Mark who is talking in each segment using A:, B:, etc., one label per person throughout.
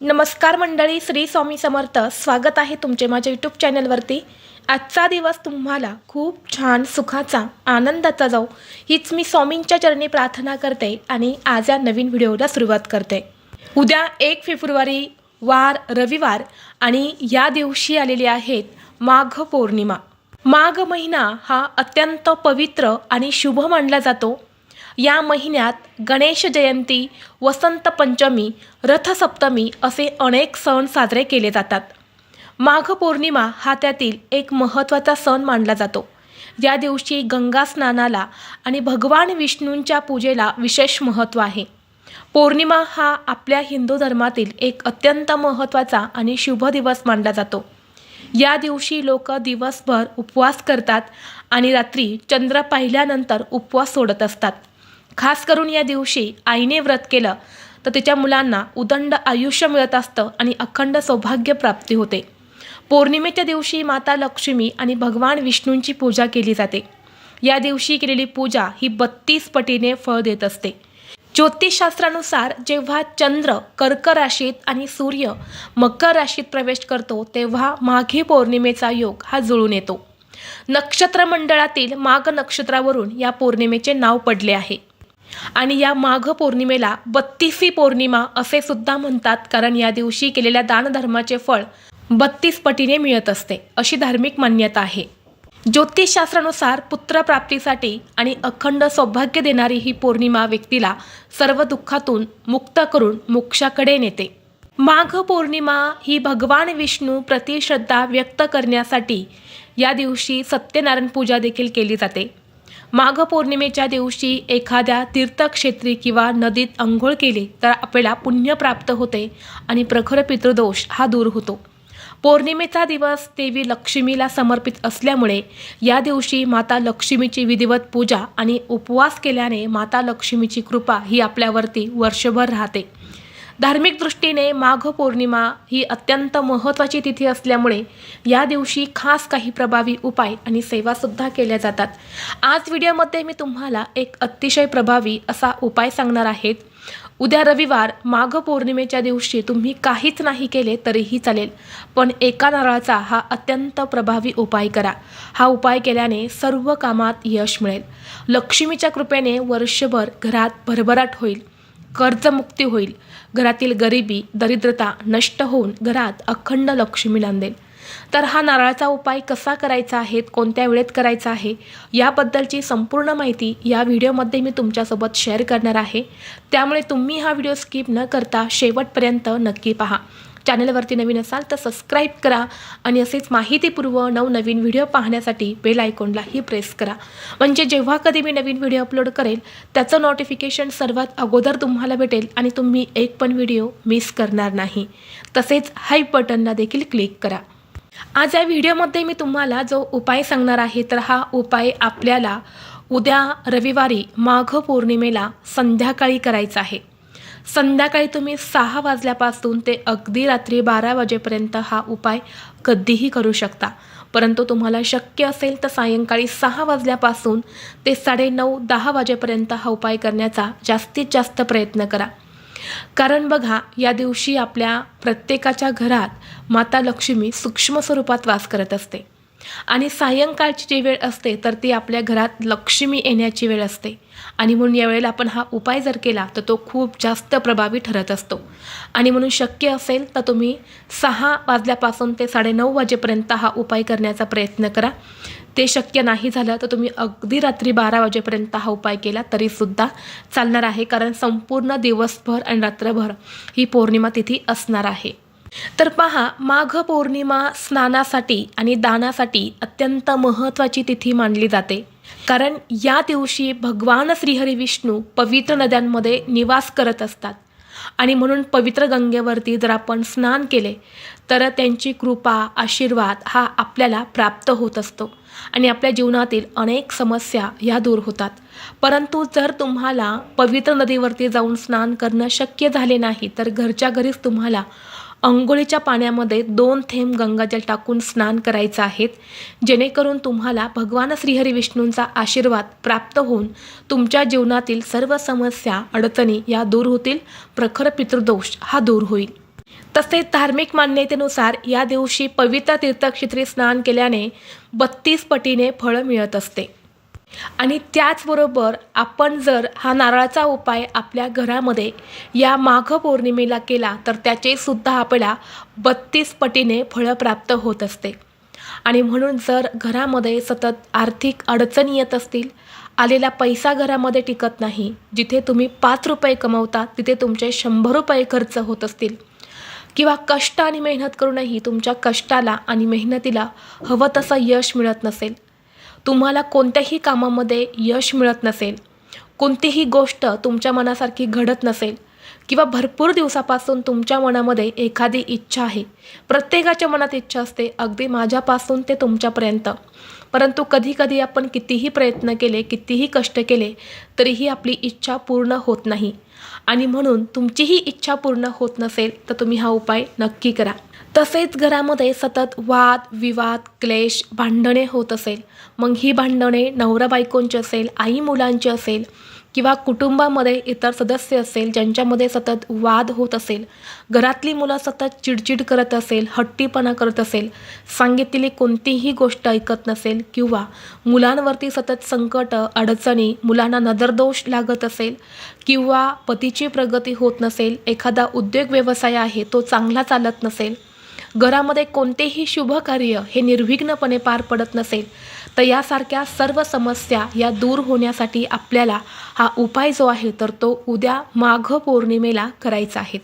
A: नमस्कार मंडळी श्री स्वामी समर्थ. स्वागत आहे तुमचे माझ्या यूट्यूब चॅनलवरती आजचा दिवस तुम्हाला खूप छान सुखाचा आनंदाचा जाऊ हीच मी स्वामींच्या चरणी प्रार्थना करते आणि आज या नवीन व्हिडिओला सुरुवात करते. उद्या एक फेब्रुवारी वार रविवार आणि या दिवशी आलेली आहेत माघ पौर्णिमा. माघ महिना हा अत्यंत पवित्र आणि शुभ मानला जातो. या महिन्यात गणेश जयंती वसंत पंचमी रथसप्तमी असे अनेक सण साजरे केले जातात. माघ पौर्णिमा हा त्यातील एक महत्त्वाचा सण मानला जातो. या दिवशी गंगा स्नानाला आणि भगवान विष्णूंच्या पूजेला विशेष महत्त्व आहे. पौर्णिमा हा आपल्या हिंदू धर्मातील एक अत्यंत महत्त्वाचा आणि शुभ दिवस मानला जातो. या दिवशी लोक दिवसभर उपवास करतात आणि रात्री चंद्र पाहिल्यानंतर उपवास सोडत असतात. खास करून या दिवशी आईने व्रत केलं तर तिच्या मुलांना उदंड आयुष्य मिळत असतं आणि अखंड सौभाग्य प्राप्ती होते. पौर्णिमेच्या दिवशी माता लक्ष्मी आणि भगवान विष्णूंची पूजा केली जाते. या दिवशी केलेली पूजा ही बत्तीस पटीने फळ देत असते. ज्योतिषशास्त्रानुसार जेव्हा चंद्र कर्क राशीत आणि सूर्य मकर राशीत प्रवेश करतो तेव्हा माघी पौर्णिमेचा योग हा जुळून येतो. नक्षत्र मंडळातील माघ नक्षत्रावरून या पौर्णिमेचे नाव पडले आहे. आणि या माघ पौर्णिमेला बत्तीसी पौर्णिमा असे सुद्धा म्हणतात कारण या दिवशी केलेल्या दानधर्माचे फळ बत्तीस पटीने मिळत असते अशी धार्मिक मान्यता आहे. ज्योतिषशास्त्रानुसार पुत्रप्राप्तीसाठी आणि अखंड सौभाग्य देणारी ही पौर्णिमा व्यक्तीला सर्व दुःखातून मुक्त करून मोक्षाकडे नेते. माघ पौर्णिमा ही भगवान विष्णू प्रतिश्रद्धा व्यक्त करण्यासाठी या दिवशी सत्यनारायण पूजा देखील केली जाते. माघ पौर्णिमेच्या दिवशी एखाद्या तीर्थक्षेत्री किंवा नदीत आंघोळ केली तर आपल्याला पुण्य प्राप्त होते आणि प्रखर पितृदोष हा दूर होतो. पौर्णिमेचा दिवस देवी लक्ष्मीला समर्पित असल्यामुळे या दिवशी माता लक्ष्मीची विधिवत पूजा आणि उपवास केल्याने माता लक्ष्मीची कृपा ही आपल्यावरती वर्षभर राहते. धार्मिक दृष्टीने माघ पौर्णिमा ही अत्यंत महत्त्वाची तिथी असल्यामुळे या दिवशी खास काही प्रभावी उपाय आणि सेवासुद्धा केल्या जातात. आज व्हिडिओमध्ये मी तुम्हाला एक अतिशय प्रभावी असा उपाय सांगणार आहेत. उद्या रविवार माघ पौर्णिमेच्या दिवशी तुम्ही काहीच नाही केले तरीही चालेल पण एका नारळाचा हा अत्यंत प्रभावी उपाय करा. हा उपाय केल्याने सर्व कामात यश मिळेल. लक्ष्मीच्या कृपेने वर्षभर घरात भरभराट होईल. कर्जमुक्ती होईल. घरातील गरिबी दरिद्रता नष्ट होऊन घरात अखंड लक्ष्मी नांदेल. तर हा नारळाचा उपाय कसा करायचा आहे कोणत्या वेळेत करायचा आहे याबद्दलची संपूर्ण माहिती या व्हिडिओमध्ये मी तुमच्यासोबत शेअर करणार आहे. त्यामुळे तुम्ही हा व्हिडिओ स्किप न करता शेवटपर्यंत नक्की पहा. चॅनलवरती नवीन असाल तर सबस्क्राईब करा आणि असेच माहितीपूर्व नवनवीन व्हिडिओ पाहण्यासाठी बेल आयकॉनलाही प्रेस करा. म्हणजे जेव्हा कधी मी नवीन व्हिडिओ अपलोड करेल त्याचं नोटिफिकेशन सर्वात अगोदर तुम्हाला भेटेल आणि तुम्ही एक पण व्हिडिओ मिस करणार नाही. तसेच हाईप बटनला देखील क्लिक करा. आज या व्हिडिओमध्ये मी तुम्हाला जो उपाय सांगणार आहे तर हा उपाय आपल्याला उद्या रविवारी माघ पौर्णिमेला संध्याकाळी करायचा आहे. संध्याकाळी तुम्ही सहा वाजल्यापासून ते अगदी रात्री बारा वाजेपर्यंत हा उपाय कधीही करू शकता. परंतु तुम्हाला शक्य असेल तर सायंकाळी सहा वाजल्यापासून ते साडेनऊ दहा वाजेपर्यंत हा उपाय करण्याचा जास्तीत जास्त प्रयत्न करा. कारण बघा या दिवशी आपल्या प्रत्येकाच्या घरात माता लक्ष्मी सूक्ष्म स्वरूपात वास करत असते. आणि सायंकाळची जी वेळ असते तर ती आपल्या घरात लक्ष्मी येण्याची वेळ असते. आणि म्हणून यावेळेला आपण हा उपाय जर केला तर तो खूप जास्त प्रभावी ठरत असतो. आणि म्हणून शक्य असेल तर तुम्ही सहा वाजल्यापासून ते साडेनऊ वाजेपर्यंत हा उपाय करण्याचा प्रयत्न करा. ते शक्य नाही झालं तर तुम्ही अगदी रात्री बारा वाजेपर्यंत हा उपाय केला तरीसुद्धा चालणार आहे. कारण संपूर्ण दिवसभर आणि रात्रभर ही पौर्णिमा तिथी असणार आहे. तर पहा माघ पौर्णिमा स्नानासाठी आणि दानासाठी अत्यंत महत्त्वाची तिथी मानली जाते. कारण या दिवशी भगवान श्रीहरी विष्णू पवित्र नद्यांमध्ये निवास करत असतात. आणि म्हणून पवित्र गंगेवरती जर आपण स्नान केले तर त्यांची कृपा आशीर्वाद हा आपल्याला प्राप्त होत असतो. आणि आपल्या जीवनातील अनेक समस्या ह्या दूर होतात. परंतु जर तुम्हाला पवित्र नदीवरती जाऊन स्नान करणं शक्य झाले नाही तर घरच्या घरीच तुम्हाला अंघोळीच्या पाण्यामध्ये दोन थेंब गंगाजल टाकून स्नान करायचं आहेत. जेणेकरून तुम्हाला भगवान श्रीहरी विष्णूंचा आशीर्वाद प्राप्त होऊन तुमच्या जीवनातील सर्व समस्या अडचणी या दूर होतील. प्रखर पितृदोष हा दूर होईल. तसेच धार्मिक मान्यतेनुसार या दिवशी पवित्र तीर्थक्षेत्री स्नान केल्याने बत्तीस पटीने फळ मिळत असते. आणि त्याचबरोबर आपण जर हा नारळाचा उपाय आपल्या घरामध्ये या माघ पौर्णिमेला केला तर त्याचे सुद्धा आपल्याला बत्तीस पटीने फळं प्राप्त होत असते. आणि म्हणून जर घरामध्ये सतत आर्थिक अडचणी येत असतील आलेला पैसा घरामध्ये टिकत नाही जिथे तुम्ही पाच रुपये कमवता तिथे तुमचे शंभर रुपये खर्च होत असतील. किंवा कष्ट आणि मेहनत करूनही तुमच्या कष्टाला आणि मेहनतीला हवं तसं यश मिळत नसेल. तुम्हाला कोणत्याही कामामध्ये यश मिळत नसेल कोणतीही गोष्ट तुमच्या मनासारखी घडत नसेल किंवा भरपूर दिवसापासून तुमच्या मनामध्ये एखादी इच्छा आहे प्रत्येकाच्या मनात इच्छा असते अगदी माझ्यापासून ते तुमच्यापर्यंत. परंतु कधीकधी आपण कितीही प्रयत्न केले कितीही कष्ट केले तरीही आपली इच्छा पूर्ण होत नाही. आणि म्हणून तुमचीही इच्छा पूर्ण होत नसेल तर तुम्ही हा उपाय नक्की करा. तसेच घरामध्ये सतत वाद विवाद क्लेश भांडणे होत असेल. मग ही भांडणे नवरा बायकोंची असेल आई मुलांची असेल किंवा कुटुंबामध्ये इतर सदस्य असेल ज्यांच्यामध्ये सतत वाद होत असेल घरातली मुलं सतत चिडचिड करत असेल हट्टीपणा करत असेल सांगितलेली कोणतीही गोष्ट ऐकत नसेल किंवा मुलांवरती सतत संकट अडचणी मुलांना नजरदोष लागत असेल किंवा पतीची प्रगती होत नसेल एखादा उद्योग व्यवसाय आहे तो चांगला चालत नसेल घरामध्ये कोणतेही शुभ कार्य हे निर्विघ्नपणे पार पडत नसेल तर यासारख्या सर्व समस्या या दूर होण्यासाठी आपल्याला हा उपाय जो आहे तर तो उद्या माघ पौर्णिमेला करायचा आहे.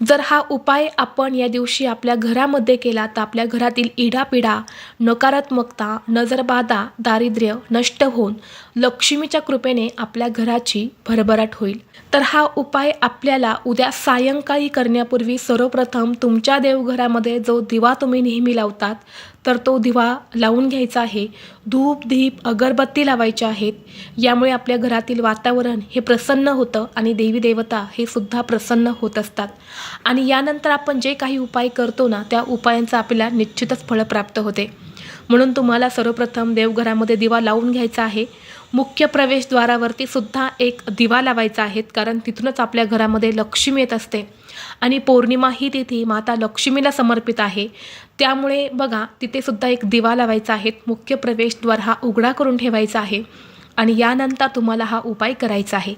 A: जर हा उपाय आपण या दिवशी आपल्या घरामध्ये केला तर आपल्या घरातील इडापिडा नकारात्मकता नजरबाधा दारिद्र्य नष्ट होऊन लक्ष्मीच्या कृपेने आपल्या घराची भरभराट होईल. तर हा उपाय आपल्याला उद्या सायंकाळी करण्यापूर्वी सर्वप्रथम तुमच्या देवघरामध्ये जो दिवा तुम्ही नेहमी लावतात तर तो दिवा लावून घ्यायचा आहे. धूप दीप अगरबत्ती लावायच्या आहेत. यामुळे आपल्या घरातील वातावरण हे प्रसन्न होतं आणि देवी देवता हे सुद्धा प्रसन्न होत असतात. आणि यानंतर आपण जे काही उपाय करतो ना त्या उपायांचा आपल्याला निश्चितच फळ प्राप्त होते. म्हणून तुम्हाला सर्वप्रथम देवघरामध्ये दिवा लावून घ्यायचा आहे. मुख्य प्रवेशद्वारावरती सुद्धा एक दिवा लावायचा आहे कारण तिथूनच आपल्या घरामध्ये लक्ष्मी येत असते. आणि पौर्णिमा ही तिथी माता लक्ष्मीला समर्पित आहे. त्यामुळे बघा तिथे सुद्धा एक दिवा लावायचा आहे. मुख्य प्रवेशद्वार हा उघडा करून ठेवायचा आहे. आणि यानंतर तुम्हाला हा उपाय करायचा आहे.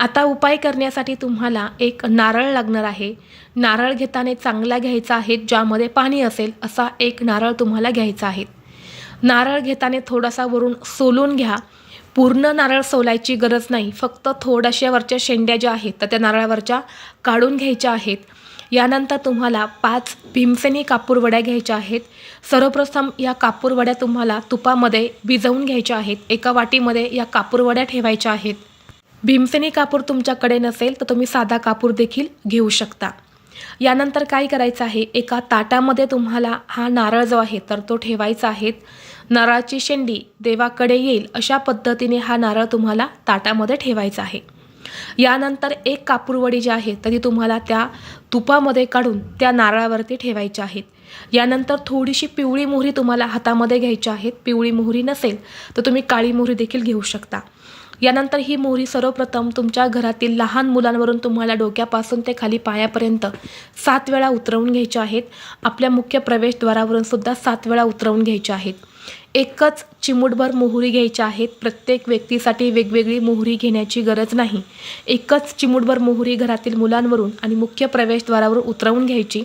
A: आता उपाय करण्यासाठी तुम्हाला एक नारळ लागणार आहे. नारळ घेताना चांगला घ्यायचा आहे ज्यामध्ये पाणी असेल असा एक नारळ तुम्हाला घ्यायचा आहे. नारळ घेताना थोडासा वरून सोलून घ्या. पूर्ण नारळ सोलायची गरज नाही. फक्त थोड्याशा वरच्या शेंड्या ज्या आहेत तर त्या नारळावरच्या काढून घ्यायच्या आहेत. यानंतर तुम्हाला पाच भीमसेनी कापूरवड्या घ्यायच्या आहेत. सर्वप्रथम या कापूरवड्या तुम्हाला तुपामध्ये भिजवून घ्यायच्या आहेत. एका वाटीमध्ये या कापूरवड्या ठेवायच्या आहेत. भीमसेनी कापूर तुमच्याकडे नसेल तर तुम्ही साधा कापूर देखील घेऊ शकता. यानंतर काय करायचं आहे? एका ताटामध्ये तुम्हाला हा नारळ जो आहे तर तो ठेवायचा आहे. नारळाची शेंडी देवाकडे येईल अशा पद्धतीने हा नारळ तुम्हाला ताटामध्ये ठेवायचा आहे. यानंतर एक कापूरवडी जी आहे तर ती तुम्हाला त्या तुपामध्ये काढून त्या नारळावरती ठेवायच्या आहेत यानंतर थोडीशी पिवळी मोहरी तुम्हाला हातामध्ये घ्यायची आहेत पिवळी मोहरी नसेल तर तुम्ही काळी मोहरी देखील घेऊ शकता. यानंतर ही मोहरी सर्वप्रथम तुमच्या घरातील लहान मुलांवरून तुम्हाला डोक्यापासून ते खाली पायापर्यंत सात वेळा उतरवून घ्यायच्या आहेत. आपल्या मुख्य प्रवेशद्वारावरून सुद्धा सात वेळा उतरवून घ्यायच्या आहेत. एकच चिमूटभर मोहरी घ्यायच्या आहेत. प्रत्येक व्यक्तीसाठी वेगवेगळी मोहरी घेण्याची गरज नाही. एकच चिमूटभर मोहरी घरातील मुलांवरून आणि मुख्य प्रवेशद्वारावर उतरवून घ्यायची.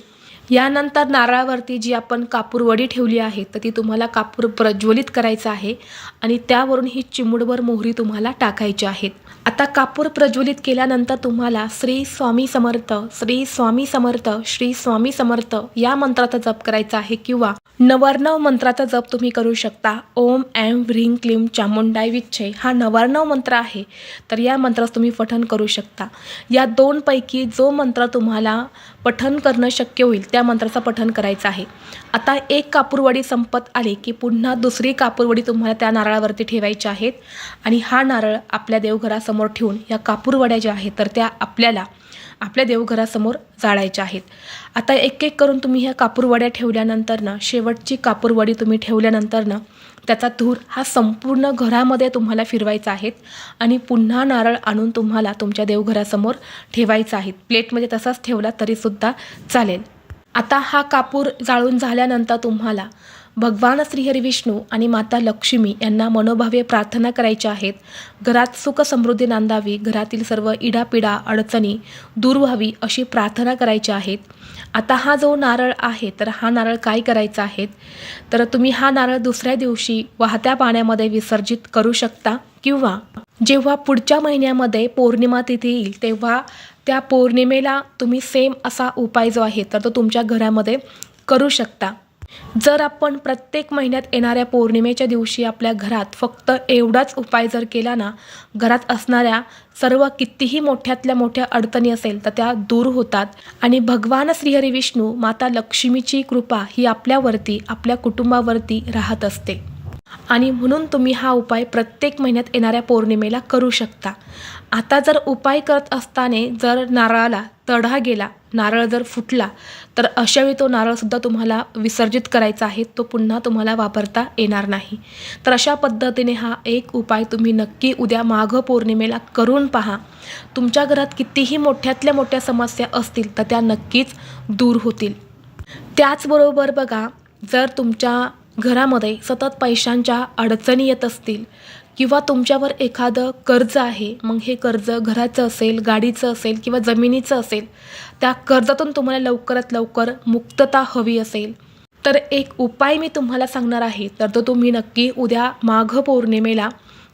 A: यानंतर नारळावरती जी आपण कापूरवडी ठेवली आहे तर ती तुम्हाला कापूर प्रज्वलित करायचं आहे आणि त्यावरून ही चिमुडभर मोहरी तुम्हाला टाकायची आहेत. आता कापूर प्रज्वलित केल्यानंतर तुम्हाला श्री स्वामी समर्थ श्री स्वामी समर्थ श्री स्वामी समर्थ या मंत्राचा जप करायचा आहे किंवा नवर्णव मंत्राचा जप तुम्ही करू शकता. ओम ॲम व्रीं क्लीम चामुंडाय विच्छे हा नवर्णव मंत्र आहे तर या मंत्रास तुम्ही पठन करू शकता. या दोनपैकी जो मंत्र तुम्हाला पठन करणं शक्य होईल त्या मंत्राचं पठन करायचं आहे. आता एक कापूरवडी संपत आली की पुन्हा दुसरी कापूरवडी तुम्हाला त्या नारळावरती ठेवायची आहेत. आणि हा नारळ आपल्या देवघरासमोर देवघरासमोर ठेवून या कापूरवड्या ज्या आहेत तर त्या आपल्याला आपल्या देवघरासमोर जाळायच्या आहेत. आता एक एक करून तुम्ही ह्या कापूरवड्या ठेवल्यानंतर ना शेवटची कापूरवडी तुम्ही ठेवल्यानंतर ना त्याचा धूर हा संपूर्ण घरामध्ये तुम्हाला फिरवायचा आहे आणि पुन्हा नारळ आणून तुम्हाला तुमच्या देवघरासमोर ठेवायचा आहे. प्लेटमध्ये तसाच ठेवला तरीसुद्धा चालेल. आता हा कापूर जाळून झाल्यानंतर तुम्हाला भगवान श्रीहरी विष्णू आणि माता लक्ष्मी यांना मनोभावे प्रार्थना करायच्या आहेत. घरात सुख समृद्धी नांदावी घरातील सर्व इडापिडा अडचणी दूर व्हावी अशी प्रार्थना करायची आहेत. आता हा जो नारळ आहे तर हा नारळ काय करायचा आहे? तर तुम्ही हा नारळ दुसऱ्या दिवशी वाहत्या पाण्यामध्ये विसर्जित करू शकता. किंवा जेव्हा पुढच्या महिन्यामध्ये पौर्णिमा तिथी येईल तेव्हा त्या पौर्णिमेला तुम्ही सेम असा उपाय जो आहे तर तो तुमच्या घरामध्ये करू शकता. जर आपण प्रत्येक महिन्यात येणाऱ्या पौर्णिमेच्या दिवशी आपल्या घरात फक्त एवढाच उपाय जर केला ना घरात असणाऱ्या सर्व कितीही मोठ्यातल्या मोठ्या अडचणी असेल तर त्या दूर होतात. आणि भगवान श्रीहरी विष्णू माता लक्ष्मीची कृपा ही आपल्यावरती आपल्या कुटुंबावरती राहत असते. आणि म्हणून तुम्ही हा उपाय प्रत्येक महिन्यात येणाऱ्या पौर्णिमेला करू शकता. आता जर उपाय करत असताना जर नारळाला तढा गेला नारळ जर फुटला तर अशावेळी तो नारळसुद्धा तुम्हाला विसर्जित करायचा आहे तो पुन्हा तुम्हाला वापरता येणार नाही. तर अशा पद्धतीने हा एक उपाय तुम्ही नक्की उद्या माघ पौर्णिमेला करून पहा. तुमच्या घरात कितीही मोठ्यातल्या मोठ्या समस्या असतील तर त्या नक्कीच दूर होतील. त्याचबरोबर बघा जर तुमच्या घरामध्ये सतत पैशांच्या अडचणी येत असतील किंवा तुमच्यावर एखादं कर्ज आहे मग हे कर्ज घराचं असेल गाडीचं असेल किंवा जमिनीचं असेल त्या कर्जातून तुम्हाला लवकरात लवकर मुक्तता हवी असेल. तर एक उपाय मी तुम्हाला सांगणार आहे. तर तो तुम्ही नक्की उद्या माघ पौर्णिमेला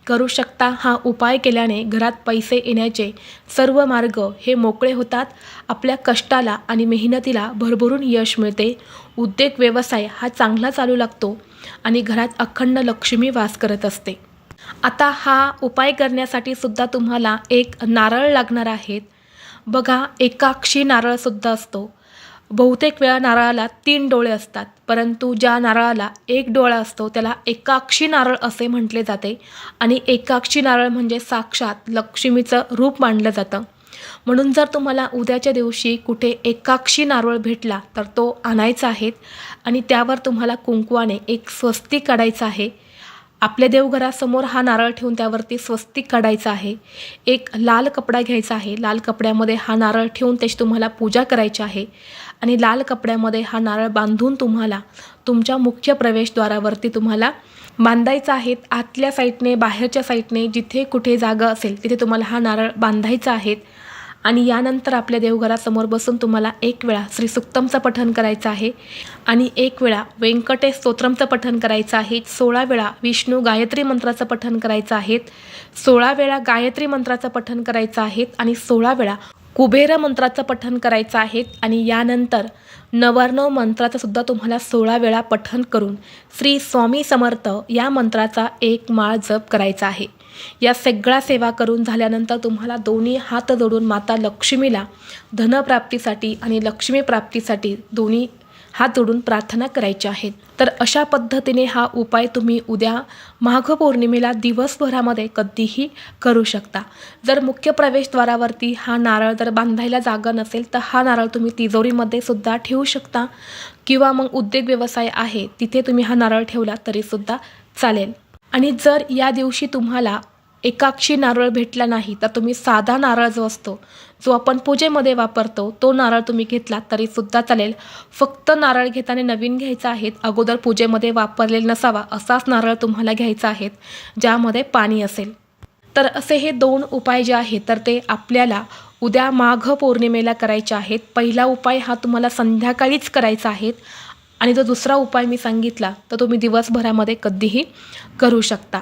A: करू शकता हा उपाय केल्याने घरात पैसे येण्याचे सर्व मार्ग हे मोकळे होतात. आपल्या कष्टाला आणि मेहनतीला भरभरून यश मिळते. उद्योग व्यवसाय हा चांगला चालू लागतो आणि घरात अखंड लक्ष्मी वास करत असते. आता हा उपाय करण्यासाठी सुद्धा तुम्हाला एक नारळ लागणार आहेत. बघा एकाक्षी नारळसुद्धा असतो. बहुतेक वेळा नारळाला तीन डोळे असतात. परंतु ज्या नारळाला एक डोळा असतो त्याला एकाक्षी नारळ असे म्हटले जाते. आणि एकाक्षी नारळ म्हणजे साक्षात लक्ष्मीचं रूप मानलं जातं. म्हणून जर तुम्हाला उद्याच्या दिवशी कुठे एकाक्षी नारळ भेटला तर तो आणायचा आहे आणि त्यावर तुम्हाला कुंकवाने एक स्वस्तिक काढायचं आहे. आपल्या देवघरासमोर हा नारळ ठेवून त्यावरती स्वस्तिक काढायचा आहे. एक लाल कपडा घ्यायचा आहे. लाल कपड्यामध्ये हा नारळ ठेवून त्याची तुम्हाला पूजा करायची आहे. आणि लाल कपड्यामध्ये हा नारळ बांधून तुम्हाला तुमच्या मुख्य प्रवेशद्वारावरती तुम्हाला बांधायचा आहे. आतल्या साईडने बाहेरच्या साईडने जिथे कुठे जागा असेल तिथे तुम्हाला हा नारळ बांधायचा आहे. आणि यानंतर आपल्या देवघरासमोर बसून तुम्हाला एक वेळा श्री सुक्तमचं पठण करायचं आहे. आणि एक वेळा व्यंकटेश स्तोत्रमचं पठण करायचं आहे. सोळा वेळा विष्णू गायत्री मंत्राचं पठण करायचं आहे. सोळा वेळा गायत्री मंत्राचं पठण करायचं आहे. आणि सोळा वेळा कुबेर मंत्राचं पठण करायचं आहे आणि यानंतर नवार्णव मंत्राचं सुद्धा तुम्हाला सोळा वेळा पठण करून श्री स्वामी समर्थ या मंत्राचा एक माळ जप करायचा आहे. या सगळ्या सेवा करून झाल्यानंतर तुम्हाला दोन्ही हात जोडून माता लक्ष्मीला धनप्राप्तीसाठी आणि लक्ष्मी प्राप्तीसाठी दोन्ही हात जोडून प्रार्थना करायच्या आहेत. तर अशा पद्धतीने हा उपाय तुम्ही उद्या माघ पौर्णिमेला दिवसभरामध्ये कधीही करू शकता. जर मुख्य प्रवेशद्वारावरती हा नारळ जर बांधायला जागा नसेल तर हा नारळ तुम्ही तिजोरीमध्ये सुद्धा ठेवू शकता. किंवा मग उद्योग व्यवसाय आहे तिथे तुम्ही हा नारळ ठेवला तरीसुद्धा चालेल. आणि जर या दिवशी तुम्हाला एकाक्षी नारळ भेटला नाही तर तुम्ही साधा नारळ जो असतो जो आपण पूजेमध्ये वापरतो तो नारळ तुम्ही घेतला तरीसुद्धा चालेल. फक्त नारळ घेताना नवीन घ्यायचा आहेत अगोदर पूजेमध्ये वापरलेला नसावा असाच नारळ तुम्हाला घ्यायचा आहेत ज्यामध्ये पाणी असेल. तर असे हे दोन उपाय जे आहेत तर ते आपल्याला उद्या माघ पौर्णिमेला करायचे आहेत. पहिला उपाय हा तुम्हाला संध्याकाळीच करायचा आहे आणि जो दुसरा उपाय मी सांगितला तर तुम्ही दिवसभरामध्ये कधीही करू शकता.